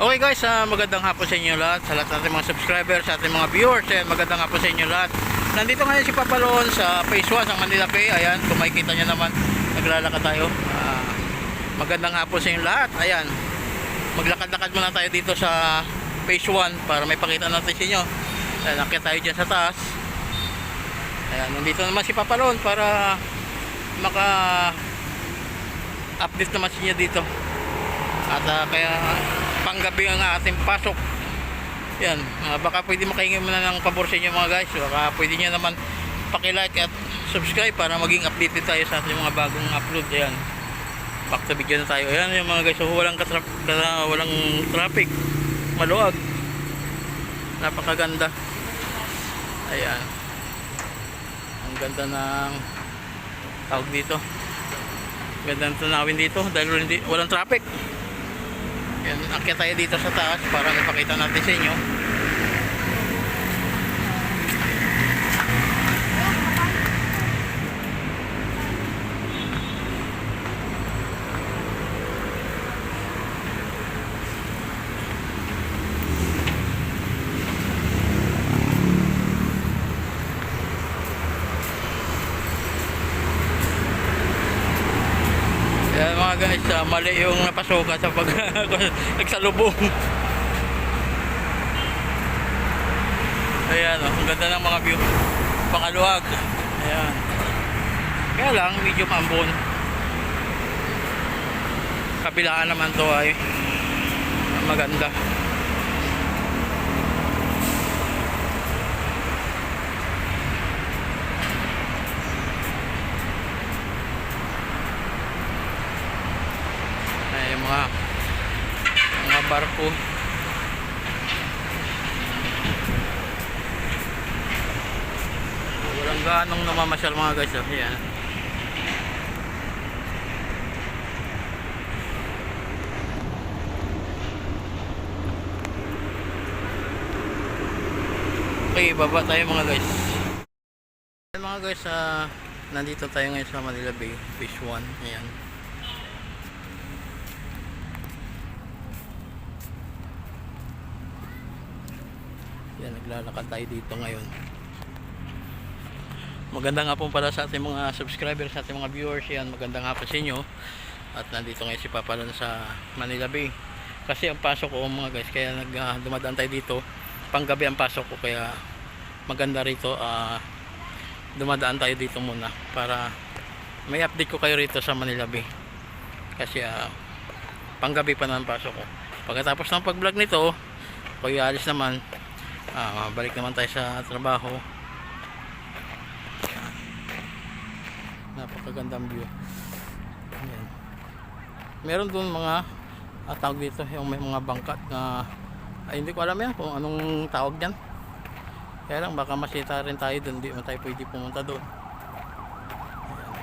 Okay guys, ah, magandang hapon sa inyo lahat, sa lahat ng ating mga subscribers, sa ating mga viewers, ayan, magandang hapon sa inyo lahat. Nandito ngayon si Papalon sa Phase 1 ng Manila Bay, ayan, kung makikita nyo naman, naglalakad tayo. Ah, magandang hapon sa inyo lahat, ayan. Maglakad-lakad muna tayo dito sa Phase 1 para may pakita natin sa inyo. Ayan, nakita tayo dyan sa taas. Ayan, nandito naman si Papalon para maka update naman sa inyo dito. At ah, kaya panggabi ang ating pasok. Yan, ah, baka pwede makahingi muna ng pabor sa inyo mga guys. Baka pwede nyo naman pakilike at subscribe para maging updated tayo sa ating mga bagong upload. Yan. Back to video na tayo. Yan yung mga guys. So, walang, katrap, kata- walang traffic. Maluwag. Napakaganda. Ayan. Ang ganda ng tawag dito. Ganda ng tanawin dito dahil walang traffic. Yan, akyat tayo dito sa taas para mapakita natin sa inyo. Yan ah, mali yung napasukan sa pag nagsalubong. Ayan, oh, ang ganda ng mga view. Pangaluwag. Ayan. Kaya lang, medyo maambon. Kabilaan naman to ay maganda. Ay, mga mga barko. Walang ganong namamasyal mga guys. Oh. Yan. Okay, baba tayo mga guys. Mga guys, ah, nandito tayo ngayon sa Manila Bay, Fish 1. Ayan. Yan, naglalakad tayo dito ngayon. Maganda nga po pala sa ating mga subscribers, sa ating mga viewers. Yan, maganda nga po sa inyo. At nandito ngayon si Papalan sa Manila Bay. Kasi ang pasok ko mga guys, kaya nag, ah, dumadaan tayo dito. Panggabi ang pasok ko, kaya maganda rito. ah, dumadaan tayo dito muna para may update ko kayo rito sa Manila Bay. Kasi ah, panggabi pa na ang pasok ko. Pagkatapos ng pag-vlog nito, kung alis naman, Ah, balik naman tayo sa trabaho. Napakagandang view. Ayan. Meron doon mga ah, tawag dito, yung may mga bangkat na ay, hindi ko alam yan kung anong tawag diyan. Kaya lang baka masita rin tayo doon, hindi mo tayo pwede pumunta doon. Ayan.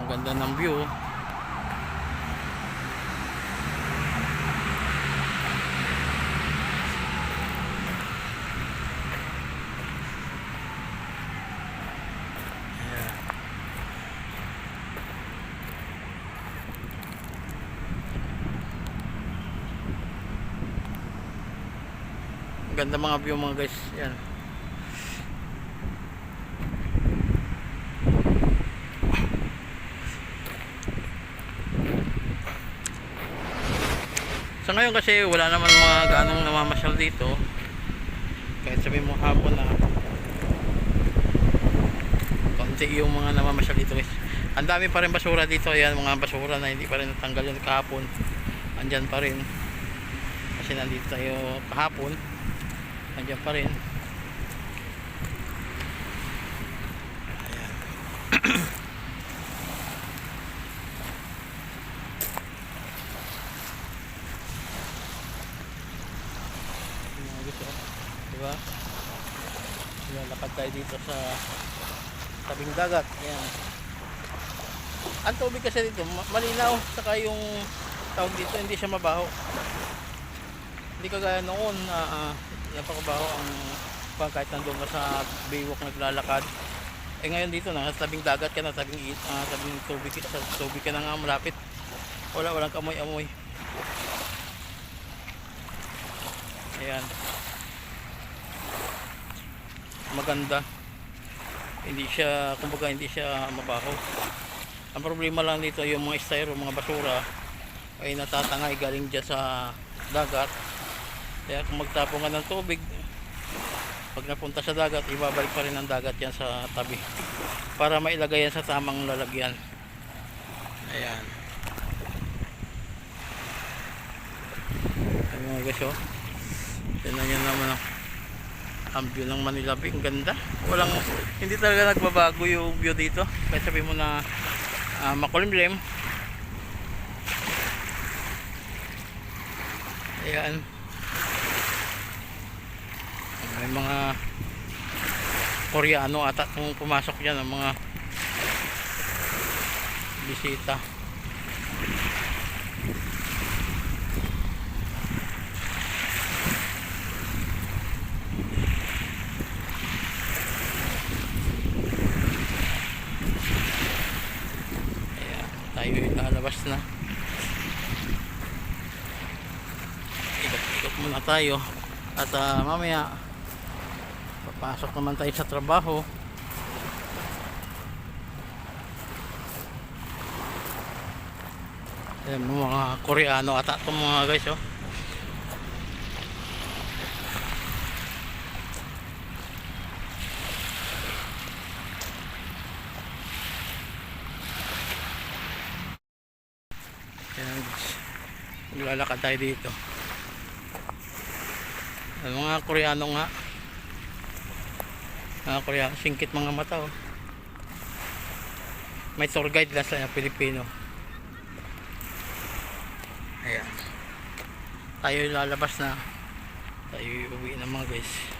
Ang ganda ng view. Ayan. Ang Ganda mga view mga guys. Yan. Sa ngayon kasi wala naman mga ganong namamasyal dito. Kahit sabihin mo hapon na konti yung mga namamasyal dito guys. Ang dami pa rin basura dito. Ayan, mga basura na hindi pa rin natanggal yun kahapon. Andyan pa rin. Kasi nandito tayo kahapon. Andyan pa rin. Ayan. Gusto. Diba? Lalakad tayo dito sa tabing dagat. Yan. Ang tubig kasi dito, ma- malinaw. Saka yung tawag dito, hindi siya mabaho. Hindi kagaya noon na uh, napakabaho ang pag kahit nandun sa baywalk naglalakad. Eh ngayon dito na, sa tabing dagat ka na, tabing, uh, tabing tubig, sa tubig ka na nga malapit. Wala, walang kamoy-amoy. Ayan. Maganda. Hindi siya, kumbaga hindi siya mabaho. Ang problema lang dito yung mga styro, mga basura ay natatangay galing dyan sa dagat. Kaya kung magtapon ka ng tubig, pag napunta sa dagat, ibabalik pa rin ang dagat yan sa tabi. Para mailagay yan sa tamang lalagyan. Ayan. Ayan mga guys oh. Tignan nyo naman oh. Ang view ng Manila Bay. Ang ganda. Walang, hindi talaga nagbabago yung view dito. Kaya sabi mo na uh, makulimlim. Ayan. May mga Koreano ata kung pumasok dyan ang mga bisita. Tayo lalabas na. Ikot-ikot muna tayo. At ah, mamaya, papasok naman tayo sa trabaho. Ayan, mga Koreano ata itong mga guys oh. Ayan, maglalakad tayo dito. Ang mga Koreano nga. Mga Koreano, singkit mga mata oh. May tour guide lang sa Pilipino. Ayan. Tayo lalabas na. Tayo uwi na mga guys.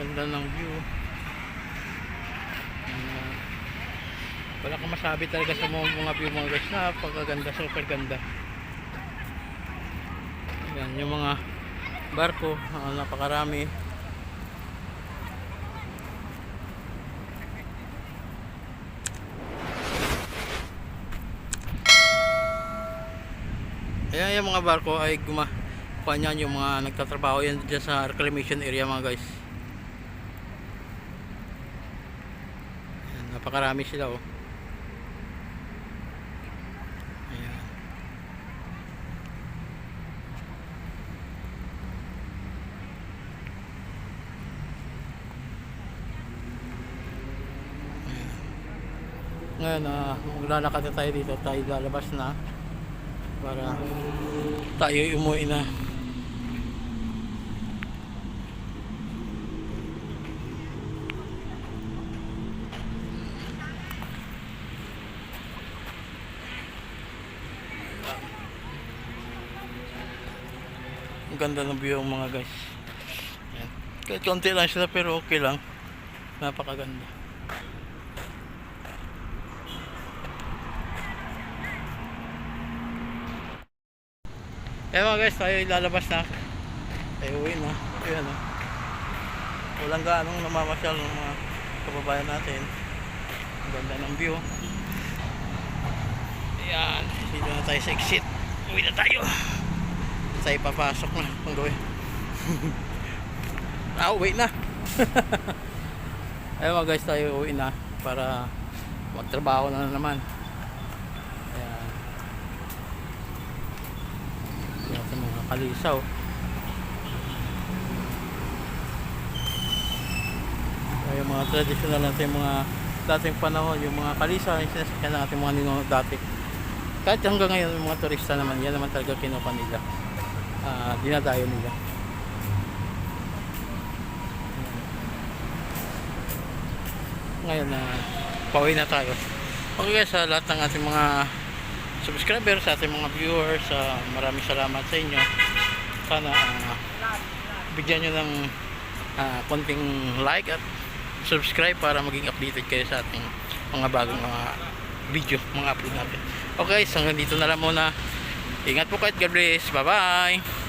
Ganda ng view. Ayan. wala kang masabi talaga sa mga, mga view mga guys. Napakaganda, super ganda. Ayan, yung mga barko, ah, napakarami. Ayan, yung mga barko ay guma kuha niyan yung mga nagtatrabaho yan dyan sa reclamation area mga guys. Ayan, napakarami sila oh. Ayan. Ayan. Ngayon, ah, maglalakad na tayo dito. Tayo lalabas na para tayo umuwi na. Ang ganda ng view mga guys. Ayan. Kahit konti lang sila pero okay lang. Napakaganda. Eh mga guys, tayo lalabas na. Tayo uwi na. Ayan o. Walang gaanong namamasyal ng mga kababayan natin. Ang ganda ng view. Ayan. Dito na tayo sa exit. Uwi na tayo. Tayo papasok na. Ang gawin. ah, uwi na. Ayan mga guys, tayo uwi na. Para magtrabaho na naman. Ayan. Yan sa mga kalisaw. Yung mga traditional natin mga dating panahon, yung mga kalisaw, yung sinasakyan natin mga ninong dati. Kahit hanggang ngayon, mga turista naman, yan naman talaga kinuha nila. Ah, dinadayo nila. Ngayon na pauwi na tayo. Okay guys, sa lahat ng ating mga subscribers, sa ating mga viewers, ah, maraming salamat sa inyo. Sana ah, bigyan nyo ng ah, konting like at subscribe para maging updated kayo sa ating mga bagong mga video, mga upload natin. Okay, so hanggang dito na lang muna. Ingat po kayo God bless. Bye-bye!